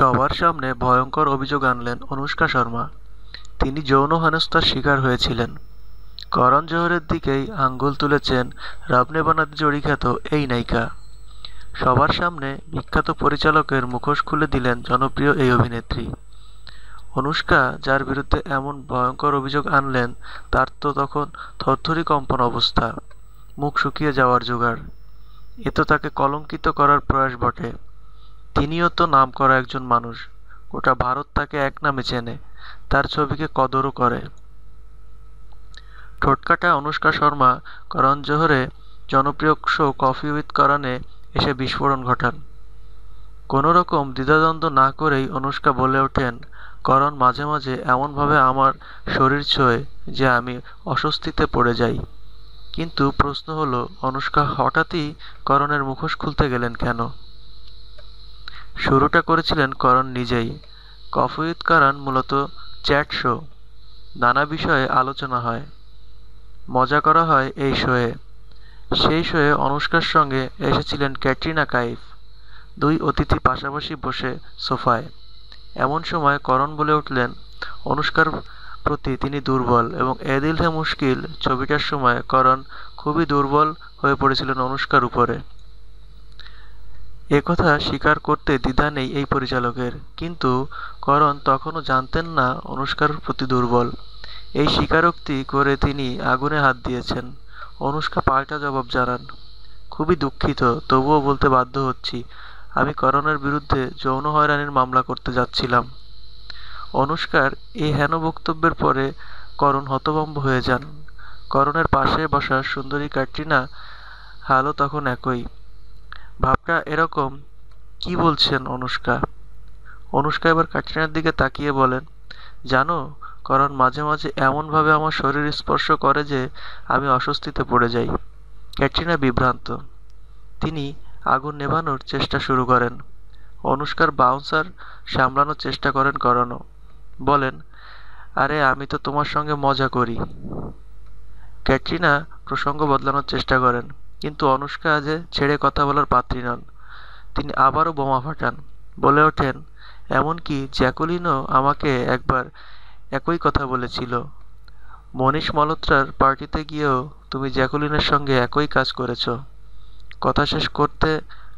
সবার সামনে ভয়ঙ্কর অভিযোগ আনলেন অনুষ্কা শর্মা। তিনি যৌন হেনস্থার শিকার হয়েছিলেন। করণ জোহরের দিকেই আঙ্গুল তুলেছেন রাবনে বানাতে জড়িখ্যাত এই নায়িকা। সবার সামনে বিখ্যাত পরিচালকের মুখোশ খুলে দিলেন জনপ্রিয় এই অভিনেত্রী। অনুষ্কা, যার বিরুদ্ধে এমন ভয়ঙ্কর অভিযোগ আনলেন, তার তো তখন থরথরি কম্পন অবস্থা, মুখ শুকিয়ে যাওয়ার জোগাড়। এ তো তাকে কলঙ্কিত করার প্রয়াস বটে। তিনিও তো নাম করা একজন মানুষ। গোটা ভারত তাকে এক নামে চেনে, তার ছবিকে কদরও করে। ঠোটকাটা অনুষ্কা শর্মা, করণ জোহরে জনপ্রিয় শো কফি উইথ করণে এসে বিস্ফোরণ ঘটান। কোনো রকম দ্বিধাদ্বন্দ্ব না করেই অনুষ্কা বলে ওঠেন, করণ মাঝে মাঝে এমনভাবে আমার শরীর ছোঁয়ে যে আমি অস্বস্তিতে পড়ে যাই। কিন্তু প্রশ্ন হলো, অনুষ্কা হঠাৎই করণের মুখোশ খুলতে গেলেন কেন? শুরুটা করেছিলেন করণ নিজেই। কফি উইথ করণ মূলত চ্যাট শো। নানা বিষয়ে আলোচনা হয়। মজা করা হয় এই শোয়ে। সেই শোয়ে অনুষ্কার সঙ্গে এসেছিলেন ক্যাটরিনা কাইফ। দুই অতিথি পাশাপাশি বসে সোফায়। এমন সময় করণ বলে উঠলেন, অনুষ্কার প্রতি তিনি দুর্বল এবং এদিল হে মুশকিল। ছবিটার সময় করণ খুবই দুর্বল হয়ে পড়েছিলেন অনুষ্কার উপরে। একথা স্বীকার করতে দ্বিধা নেই এই পরিচালকের। কিন্তু করণ তখনও জানতেন না অনুষ্কার প্রতি দুর্বল। এই স্বীকারোক্তি করে তিনি আগুনে হাত দিয়েছেন। অনুষ্কা পাল্টা জবাব জানান, খুবই দুঃখিত, তবুও বলতে বাধ্য হচ্ছি। আমি করণের বিরুদ্ধে যৌন হয়রানির মামলা করতে যাচ্ছিলাম। অনুষ্কার এই হেন বক্তব্যের পরে করণ হতভম্ব হয়ে যান। করণের পাশে বসা সুন্দরী ক্যাটরিনা হালও তখন একই। ভাবটা এরকম কি বলছেন অনুষ্কা? অনুষ্কা এবার ক্যাটরিনার দিকে তাকিয়ে বলেন, জানো, কারণ মাঝে মাঝে এমনভাবে আমার শরীর স্পর্শ করে যে আমি অস্বস্তিতে পড়ে যাই। ক্যাটরিনা বিভ্রান্ত। তিনি আগুন নেভানোর চেষ্টা শুরু করেন। অনুষ্কার বাউন্সার সামলানোর চেষ্টা করেন করানো বলেন, আরে, আমি তো তোমার সঙ্গে মজা করি। ক্যাটরিনা প্রসঙ্গ বদলানোর চেষ্টা করেন। কিন্তু অনুষ্কা আজে ছেড়ে কথা বলার পাত্রী নন, তিনি আবারও বোমা ফাটান। বলে ওঠেন, এমনকি জ্যাকুলিনও আমাকে একবার একই কথা বলেছিল। মনীষ মলত্রার পার্টিতে গিয়েও তুমি জ্যাকুলিনের সঙ্গে একই কাজ করেছ। কথা শেষ করতে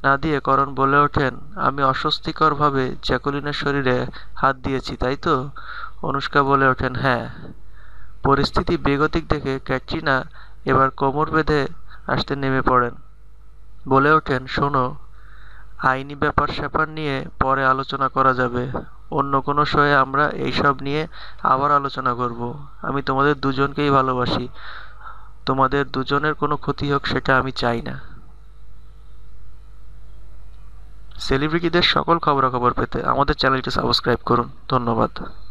না দিয়ে করণ বলে ওঠেন, আমি অস্বস্তিকরভাবে জ্যাকুলিনের শরীরে হাত দিয়েছি, তাই তো? অনুষ্কা বলে ওঠেন হ্যাঁ। পরিস্থিতি বেগতিক দেখে ক্যাটরিনা এবার কোমর বেঁধে আসতে নেমে পড়েন। বলে ওঠেন, শোনো, আইনি ব্যাপার স্যাপার নিয়ে পরে আলোচনা করা যাবে। অন্য কোনো শোয়ে আমরা এইসব নিয়ে আবার আলোচনা করব। আমি তোমাদের দুজনকেই ভালোবাসি। তোমাদের দুজনের কোনো ক্ষতি হোক সেটা আমি চাই না। সেলিব্রিটিদের সকল খবরাখবর পেতে আমাদের চ্যানেলটি সাবস্ক্রাইব করুন। ধন্যবাদ।